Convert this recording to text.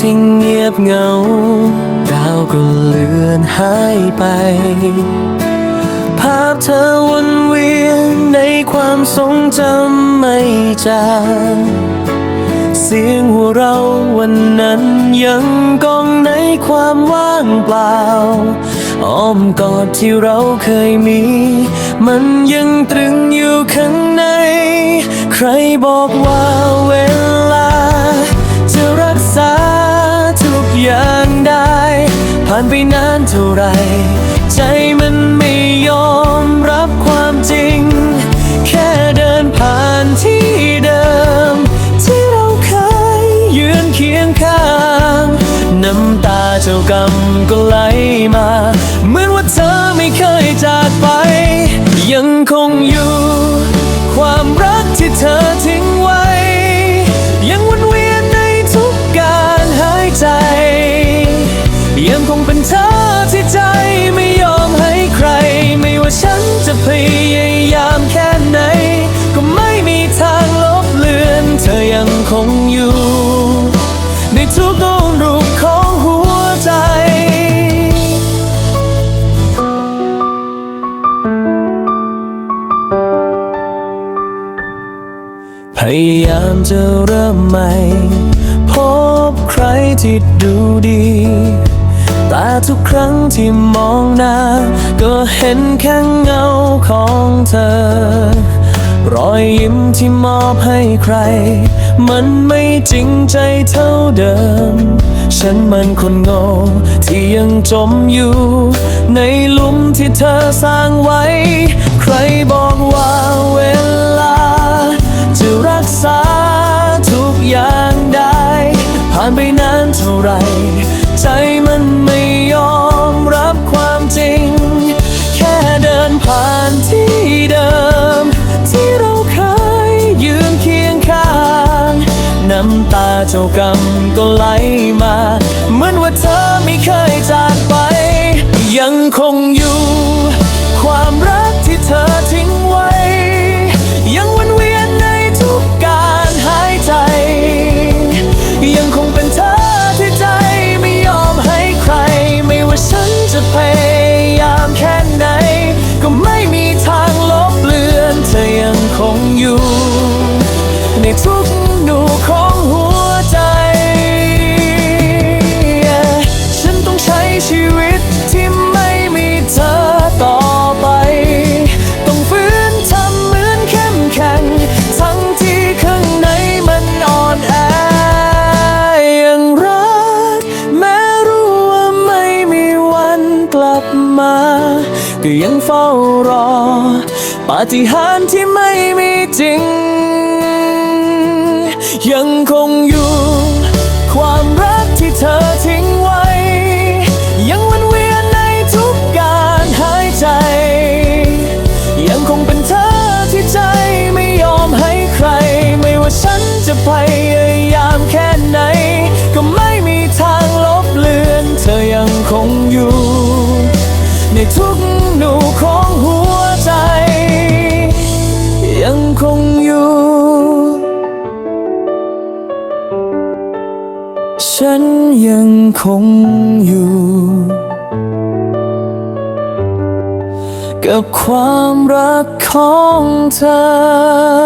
ที่เงียบเหงา ดาวก็เลือนหายไป ภาพเธอวนเวียนในความทรงจำไม่จางเสียงหัวเราวันนั้นยังก้องในความว่างเปล่า อ้อมกอดที่เราเคยมี มันยังตรึงอยู่ข้างใน ใครบอกว่าเวลาานไปนานเท่าไร ใจมันไม่ยอมรับความจริง แค่เดินผ่านที่เดิม ที่เราเคยยืนเคียงข้าง น้ำตาเจ้ากรรมก็ไหลมา เหมือนว่าเธอไม่เคยจากไป ยังคงอยู่ ความรักที่เธอ คงอยู่ ในทุกดวงรูปของหัวใจ พยายามจะเริ่มใหม่ พบใครที่ดูดีแต่ทุกครั้งที่มองหน้า ก็เห็นแค่เงาของเธอ รอยยิ้มที่มอบให้ใคร มันไม่จริงใจเท่าเดิม ฉันมันคนโง่ที่ยังจมอยู่ ในหลุมที่เธอสร้างไว้ ใครบอกว่าเวลา จะรักษาทุกอย่างได้ ผ่านไปนานเท่าไหรใจมันไม่ยอม เจ้ากรรมก็ไหลมา เหมือนว่าเธอไม่เคยจากไป ยังคงอยู่ ความรักที่เธอทิ้งไว้ ยังวนเวียนในทุกการหายใจ ยังคงเป็นเธอที่ใจไม่ยอมให้ใคร ไม่ว่าฉันจะพยายามแค่ไหน ก็ไม่มีทางลบเลือน เธอยังคงอยู่ ในทุก ยังเฝ้ารอ ปาฏิหาริย์ที่ไม่มีจริง ยังคงอยู่ ความรักที่เธอทิ้งไว้ ยังวนเวียนในทุกการหายใจ ยังคงเป็นเธอที่ใจไม่ยอมให้ใคร ไม่ว่าฉันจะพยายามแค่ไหน ก็ไม่มีทางลบเลือน เธอยังคงอยู่ ฉันยังคงอยู่ กับความรักของเธอ